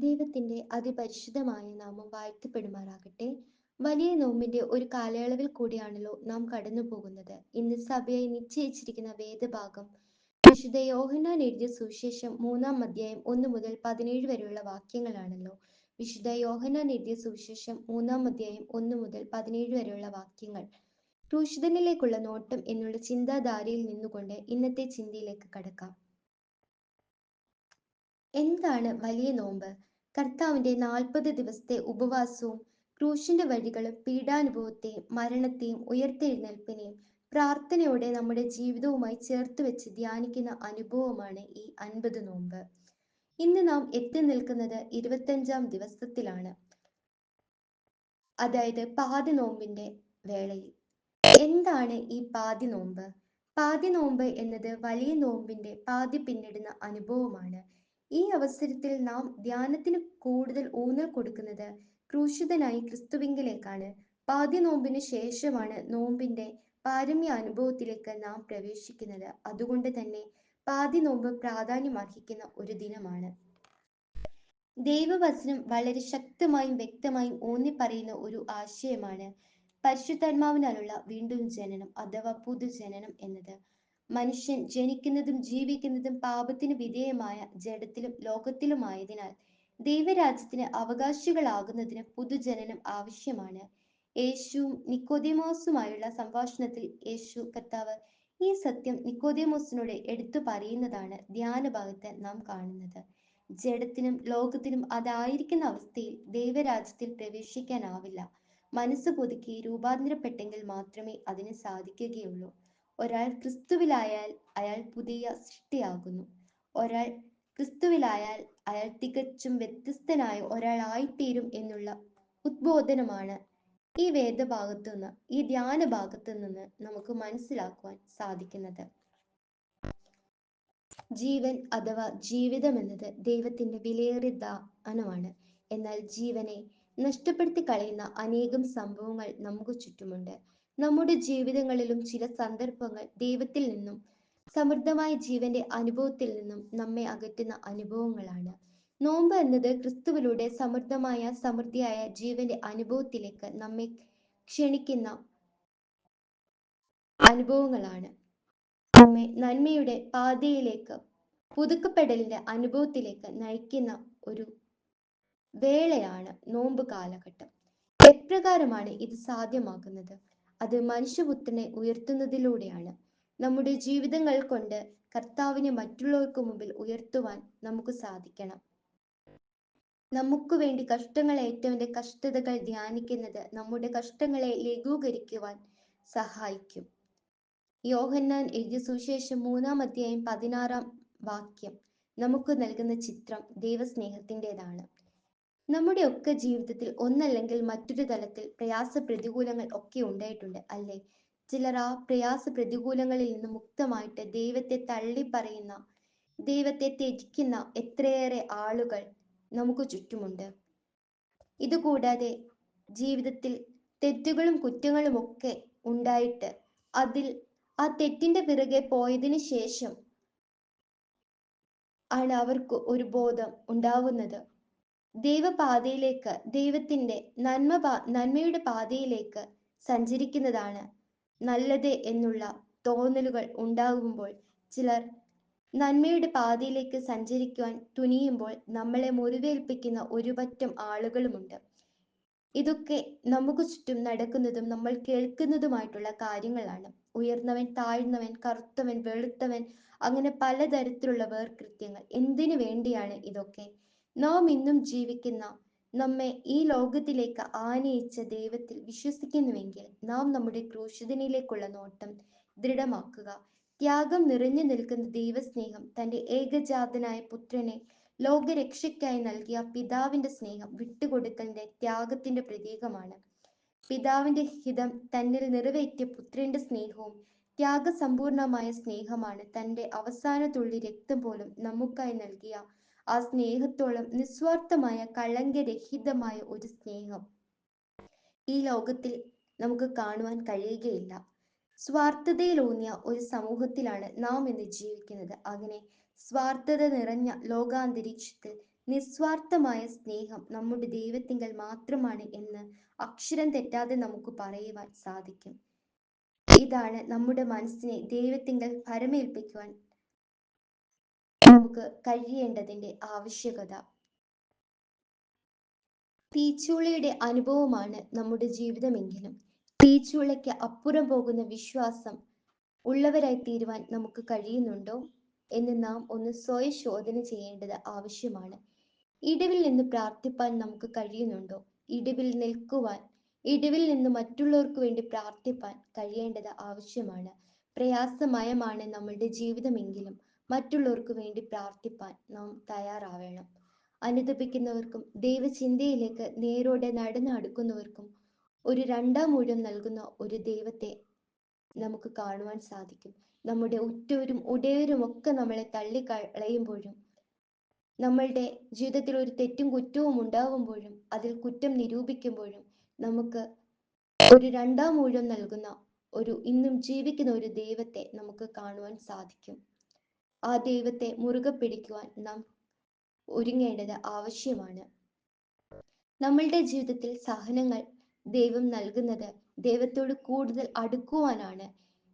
ദൈവത്തിന്റെ അതിപരിശുദ്ധമായ നാമം വാഴ്ത്തപ്പെടുമാറാകട്ടെ. വലിയ നോമ്പിന്റെ ഒരു കാലയളവിൽ കൂടിയാണല്ലോ നാം കടന്നു പോകുന്നത് ഇന്ന് സഭയെ നിശ്ചയിച്ചിരിക്കുന്ന വേദഭാഗം വിശുദ്ധ യോഹന്നാൻ എഴുതിയ സുവിശേഷം മൂന്നാം അധ്യായം ഒന്ന് മുതൽ പതിനേഴ് വരെയുള്ള വാക്യങ്ങളാണല്ലോ. വിശുദ്ധ യോഹന്നാൻ എഴുതിയ സുവിശേഷം മൂന്നാം അധ്യായം ഒന്ന് മുതൽ പതിനേഴ് വരെയുള്ള വാക്യങ്ങൾ. ക്രൂശിതനിലേക്കുള്ള നോട്ടം എന്നുള്ള ചിന്താധാരയിൽ നിന്നുകൊണ്ട് ഇന്നത്തെ ചിന്തയിലേക്ക് കടക്കാം. എന്താണ് വലിയ നോമ്പ്? കർത്താവിന്റെ നാൽപ്പത് ദിവസത്തെ ഉപവാസവും ക്രൂശിന്റെ വഴികളും പീഡാനുഭവത്തെയും മരണത്തെയും ഉയർത്തെഴുന്നേൽപ്പിനെയും പ്രാർത്ഥനയോടെ നമ്മുടെ ജീവിതവുമായി ചേർത്ത് വെച്ച് ധ്യാനിക്കുന്ന അനുഭവമാണ് ഈ അൻപത് നോമ്പ്. ഇന്ന് നാം എത്തി നിൽക്കുന്നത് ഇരുപത്തഞ്ചാം ദിവസത്തിലാണ്. അതായത് പാതി നോമ്പിന്റെ വേളയിൽ. എന്താണ് ഈ പാതി നോമ്പ് പാതി നോമ്പ് എന്നത് വലിയ നോമ്പിന്റെ പാതി പിന്നിടുന്ന അനുഭവമാണ്. ഈ അവസരത്തിൽ നാം ധ്യാനത്തിന് കൂടുതൽ ഊന്നൽ കൊടുക്കുന്നത് ക്രൂശിതനായി ക്രിസ്തുവിങ്കിലേക്കാണ്. നോമ്പിന് ശേഷമാണ് നോമ്പിന്റെ പാരമ്യ അനുഭവത്തിലേക്ക് നാം പ്രവേശിക്കുന്നത്. അതുകൊണ്ട് തന്നെ പാതി നോമ്പ് പ്രാധാന്യം അർഹിക്കുന്ന ഒരു ദിനമാണ്. ദൈവവചനം വളരെ ശക്തമായും വ്യക്തമായും ഊന്നി പറയുന്ന ഒരു ആശയമാണ് പരിശുദ്ധാത്മാവിനാലുള്ള വീണ്ടും ജനനം അഥവാ പുതുജനനം എന്നത്. മനുഷ്യൻ ജനിക്കുന്നതും ജീവിക്കുന്നതും പാപത്തിന് വിധേയമായ ജഡത്തിലും ലോകത്തിലുമായതിനാൽ ദൈവരാജ്യത്തിന് അവകാശികളാകുന്നതിന് പുതുജനനം ആവശ്യമാണ്. യേശുവും നിക്കോദിമോസുമായുള്ള സംഭാഷണത്തിൽ യേശു കർത്താവ് ഈ സത്യം നിക്കോദിമോസിനോട് എടുത്തു പറയുന്നതാണ് ധ്യാനഭാഗത്ത് നാം കാണുന്നത്. ജഡത്തിനും ലോകത്തിനും അതായിരിക്കുന്ന അവസ്ഥയിൽ ദൈവരാജ്യത്തിൽ പ്രവേശിക്കാനാവില്ല. മനസ്സ് പുതുക്കി രൂപാന്തരപ്പെട്ടെങ്കിൽ മാത്രമേ അതിന് സാധിക്കുകയുള്ളൂ. ഒരാൾ ക്രിസ്തുവിലായാൽ അയാൾ പുതിയ സൃഷ്ടിയാകുന്നു. ഒരാൾ ക്രിസ്തുവിലായാൽ അയാൾ തികച്ചും വ്യത്യസ്തനായ ഒരാളായിത്തീരും എന്നുള്ള ഉദ്ബോധനമാണ് ഈ വേദഭാഗത്തു നിന്ന് ഈ ധ്യാന ഭാഗത്തു നിന്ന് നമുക്ക് മനസ്സിലാക്കുവാൻ സാധിക്കുന്നത്. ജീവൻ അഥവാ ജീവിതം എന്നത് ദൈവത്തിന്റെ വിലയേറിയ ദാനമാണ്. എന്നാൽ ജീവനെ നഷ്ടപ്പെടുത്തി കളയുന്ന അനേകം സംഭവങ്ങൾ നമുക്ക് ചുറ്റുമുണ്ട്. നമ്മുടെ ജീവിതങ്ങളിലും ചില സന്ദർഭങ്ങൾ ദൈവത്തിൽ നിന്നും സമൃദ്ധമായ ജീവന്റെ അനുഭവത്തിൽ നിന്നും നമ്മെ അകറ്റുന്ന അനുഭവങ്ങളാണ്. നോമ്പ് എന്നത് ക്രിസ്തുവിലൂടെ സമൃദ്ധമായ സമൃദ്ധിയായ ജീവന്റെ അനുഭവത്തിലേക്ക് നമ്മെ ക്ഷണിക്കുന്ന അനുഭവങ്ങളാണ്. നമ്മെ നന്മയുടെ പാതയിലേക്ക് പുതുക്കപ്പെടലിന്റെ അനുഭവത്തിലേക്ക് നയിക്കുന്ന ഒരു വേളയാണ് നോമ്പ് കാലഘട്ടം. എപ്രകാരമാണ് ഇത് സാധ്യമാക്കുന്നത് അത് മനുഷ്യപുത്രനെ ഉയർത്തുന്നതിലൂടെയാണ്. നമ്മുടെ ജീവിതങ്ങൾ കൊണ്ട് കർത്താവിനെ മറ്റുള്ളവർക്ക് മുമ്പിൽ ഉയർത്തുവാൻ നമുക്ക് സാധിക്കണം. നമുക്ക് വേണ്ടി കഷ്ടങ്ങൾ ഏറ്റവന്റെ കഷ്ടതകൾ ധ്യാനിക്കുന്നത് നമ്മുടെ കഷ്ടങ്ങളെ ലഘൂകരിക്കുവാൻ സഹായിക്കും. യോഹന്നാൻ എഴുതിയ സുവിശേഷം മൂന്നാം അധ്യായം പതിനാറാം വാക്യം നമുക്ക് നൽകുന്ന ചിത്രം ദൈവസ്നേഹത്തിന്റെതാണ്. നമ്മുടെ ഒക്കെ ജീവിതത്തിൽ ഒന്നല്ലെങ്കിൽ മറ്റൊരു തലത്തിൽ പ്രയാസ പ്രതികൂലങ്ങൾ ഒക്കെ ഉണ്ടായിട്ടുണ്ട് അല്ലേ? ചിലർ ആ പ്രയാസ പ്രതികൂലങ്ങളിൽ നിന്ന് മുക്തമായിട്ട് ദൈവത്തെ തള്ളി പറയുന്ന ദൈവത്തെ ത്യജിക്കുന്ന എത്രയേറെ ആളുകൾ നമുക്ക് ചുറ്റുമുണ്ട്. ഇതുകൂടാതെ ജീവിതത്തിൽ തെറ്റുകളും കുറ്റങ്ങളും ഒക്കെ ഉണ്ടായിട്ട് അതിൽ ആ തെറ്റിന്റെ പിറകെ പോയതിനു ശേഷം ആണ് അവർക്ക് ഒരു ബോധം ഉണ്ടാവുന്നത്. ദൈവപാതയിലേക്ക് ദൈവത്തിന്റെ നന്മ നന്മയുടെ പാതയിലേക്ക് സഞ്ചരിക്കുന്നതാണ് നല്ലത് എന്നുള്ള തോന്നലുകൾ ഉണ്ടാകുമ്പോൾ ചിലർ നന്മയുടെ പാതയിലേക്ക് സഞ്ചരിക്കുവാൻ തുനിയുമ്പോൾ നമ്മളെ മുറിവേൽപ്പിക്കുന്ന ഒരുപറ്റം ആളുകളുമുണ്ട്. ഇതൊക്കെ നമുക്ക് ചുറ്റും നടക്കുന്നതും നമ്മൾ കേൾക്കുന്നതുമായിട്ടുള്ള കാര്യങ്ങളാണ്. ഉയർന്നവൻ താഴ്ന്നവൻ കറുത്തവൻ വെളുത്തവൻ അങ്ങനെ പലതരത്തിലുള്ള വേർകൃത്യങ്ങൾ എന്തിനു വേണ്ടിയാണ് ഇതൊക്കെ നാം ഇന്നും ജീവിക്കുന്ന നമ്മെ ഈ ലോകത്തിലേക്ക് ആനയിച്ച ദൈവത്തിൽ വിശ്വസിക്കുന്നുവെങ്കിൽ നാം നമ്മുടെ ക്രൂശിതനിലേക്കുള്ള നോട്ടം ദൃഢമാക്കുക. ത്യാഗം നിറഞ്ഞു നിൽക്കുന്ന ദൈവസ്നേഹം തന്റെ ഏകജാതനായ പുത്രനെ ലോകരക്ഷയ്ക്കായി നൽകിയ പിതാവിന്റെ സ്നേഹം വിട്ടുകൊടുക്കലിന്റെ ത്യാഗത്തിന്റെ പ്രതീകമാണ്. പിതാവിന്റെ ഹിതം തന്നിൽ നിറവേറ്റിയ പുത്രന്റെ സ്നേഹവും ത്യാഗസമ്പൂർണമായ സ്നേഹമാണ് തന്റെ അവസാന തുള്ളി രക്തം പോലും നമുക്കായി നൽകിയ ആ സ്നേഹത്തോളം നിസ്വാർത്ഥമായ കളങ്കരഹിതമായ ഒരു സ്നേഹം ഈ ലോകത്തിൽ നമുക്ക് കാണുവാൻ കഴിയുകയില്ല. സ്വാർത്ഥതയിലൂന്നിയ ഒരു സമൂഹത്തിലാണ് നാം ഇന്ന് ജീവിക്കുന്നത്. അങ്ങനെ സ്വാർത്ഥത നിറഞ്ഞ ലോകാന്തരീക്ഷത്തിൽ നിസ്വാർത്ഥമായ സ്നേഹം നമ്മുടെ ദൈവത്തിങ്കൽ മാത്രമാണ് എന്ന് അക്ഷരം തെറ്റാതെ നമുക്ക് പറയുവാൻ സാധിക്കും. ഇതാണ് നമ്മുടെ മനസ്സിനെ ദൈവത്തിങ്കൽ പരമേൽപ്പിക്കുവാൻ നമുക്ക് കഴിയേണ്ടതിന്റെ ആവശ്യകത. തീച്ചൂളയുടെ അനുഭവമാണ് നമ്മുടെ ജീവിതമെങ്കിലും. തീച്ചൂളയ്ക്ക് അപ്പുറം പോകുന്ന വിശ്വാസം ഉള്ളവരായി തീരുവാൻ നമുക്ക് കഴിയുന്നുണ്ടോ എന്ന് നാം ഒന്ന് സ്വയം ശോധന ചെയ്യേണ്ടത് ആവശ്യമാണ്. ഇടിവിൽ നിന്ന് പ്രാർത്ഥിപ്പാൻ നമുക്ക് കഴിയുന്നുണ്ടോ? ഇടിവിൽ നിൽക്കുവാൻ ഇടിവിൽ നിന്ന് മറ്റുള്ളവർക്ക് വേണ്ടി പ്രാർത്ഥിപ്പാൻ കഴിയേണ്ടത് ആവശ്യമാണ്. പ്രയാസമയമാണ് നമ്മളുടെ ജീവിതമെങ്കിലും മറ്റുള്ളവർക്ക് വേണ്ടി പ്രാർത്ഥിപ്പാൻ നാം തയ്യാറാവണം. അനുദപിക്കുന്നവർക്കും ദൈവചിന്തയിലേക്ക് നേരോടെ നടന്നടുക്കുന്നവർക്കും ഒരു രണ്ടാം ഊഴം നൽകുന്ന ഒരു ദൈവത്തെ നമുക്ക് കാണുവാൻ സാധിക്കും. നമ്മുടെ ഉറ്റവരും ഉടയവരും ഒക്കെ നമ്മളെ തള്ളിക്കളയുമ്പോഴും നമ്മളുടെ ജീവിതത്തിൽ ഒരു തെറ്റും കുറ്റവും ഉണ്ടാകുമ്പോഴും അതിൽ കുറ്റം നിരൂപിക്കുമ്പോഴും നമുക്ക് ഒരു രണ്ടാം ഊഴം നൽകുന്ന ഒരു ഇന്നും ജീവിക്കുന്ന ഒരു ദൈവത്തെ നമുക്ക് കാണുവാൻ സാധിക്കും. ആ ദൈവത്തെ മുറുകെ പിടിക്കുവാൻ നാം ഒരുങ്ങേണ്ടത് ആവശ്യമാണ്. നമ്മളുടെ ജീവിതത്തിൽ സഹനങ്ങൾ ദൈവം നൽകുന്നത് ദൈവത്തോട് കൂടുതൽ അടുക്കുവാനാണ്.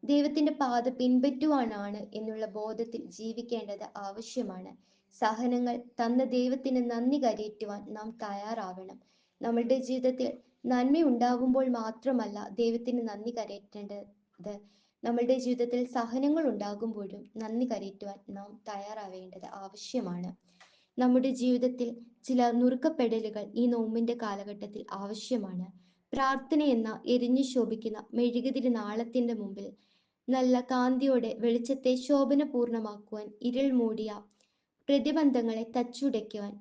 ദൈവത്തിന്റെ പാത പിൻപറ്റുവാനാണ് എന്നുള്ള ബോധത്തിൽ ജീവിക്കേണ്ടത് ആവശ്യമാണ്. സഹനങ്ങൾ തന്ന ദൈവത്തിന് നന്ദി കരയറ്റുവാൻ നാം തയ്യാറാവണം. നമ്മളുടെ ജീവിതത്തിൽ നന്മ ഉണ്ടാകുമ്പോൾ മാത്രമല്ല ദൈവത്തിന് നന്ദി കരയറ്റേണ്ടത് നമ്മളുടെ ജീവിതത്തിൽ സഹനങ്ങൾ ഉണ്ടാകുമ്പോഴും നന്ദി കരയറ്റുവാൻ നാം തയ്യാറാവേണ്ടത് ആവശ്യമാണ്. നമ്മുടെ ജീവിതത്തിൽ ചില നുറുക്കപ്പെടലുകൾ ഈ നോമ്പിന്റെ കാലഘട്ടത്തിൽ ആവശ്യമാണ്. പ്രാർത്ഥന എന്ന എരിഞ്ഞു ശോഭിക്കുന്ന മെഴുകുതിരി നാളത്തിന്റെ മുമ്പിൽ നല്ല കാന്തിയോടെ വെളിച്ചത്തെ ശോഭനപൂർണമാക്കുവാൻ ഇരുൾ മൂടിയ പ്രതിബന്ധങ്ങളെ തച്ചുടയ്ക്കുവാൻ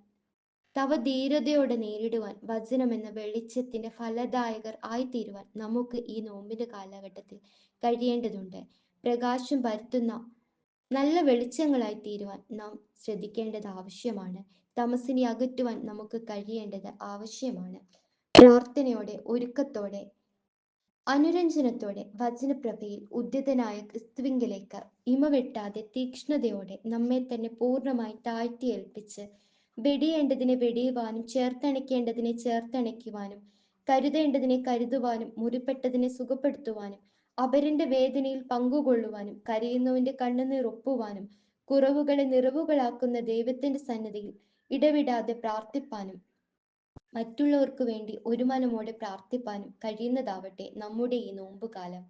തവ ധീരതയോടെ നേരിടുവാൻ വചനം എന്ന വെളിച്ചത്തിന്റെ ഫലദായകർ ആയിത്തീരുവാൻ നമുക്ക് ഈ നോമ്പിന്റെ കാലഘട്ടത്തിൽ കഴിയേണ്ടതുണ്ട്. പ്രകാശം പരത്തുന്ന നല്ല വെളിച്ചങ്ങളായി തീരുവാൻ നാം ശ്രദ്ധിക്കേണ്ടത് ആവശ്യമാണ്. തമസിനെ അകറ്റുവാൻ നമുക്ക് കഴിയേണ്ടത് ആവശ്യമാണ്. പ്രാർത്ഥനയോടെ ഒരുക്കത്തോടെ അനുരഞ്ജനത്തോടെ വചനപ്രഭയിൽ ഉദ്യതനായ ക്രിസ്തുവിങ്കിലേക്ക് ഇമവെട്ടാതെ തീക്ഷ്ണതയോടെ നമ്മെ തന്നെ പൂർണമായി താഴ്ത്തി ഏൽപ്പിച്ച് വെടിയേണ്ടതിനെ വെടിയുവാനും ചേർത്തണയ്ക്കേണ്ടതിനെ ചേർത്തണയ്ക്കുവാനും കരുതേണ്ടതിനെ കരുതുവാനും മുറിപ്പെട്ടതിനെ സുഖപ്പെടുത്തുവാനും അപരന്റെ വേദനയിൽ പങ്കുകൊള്ളുവാനും കരയുന്നവന്റെ കണ്ണുനീർ ഒപ്പുവാനും കുറവുകളെ നിറവുകളാക്കുന്ന ദൈവത്തിന്റെ സന്നിധിയിൽ ഇടവിടാതെ പ്രാർത്ഥിപ്പാനും മറ്റുള്ളവർക്ക് വേണ്ടി ഒരു മനമോടെ പ്രാർത്ഥിപ്പാനും കഴിയുന്നതാവട്ടെ നമ്മുടെ ഈ നോമ്പുകാലം.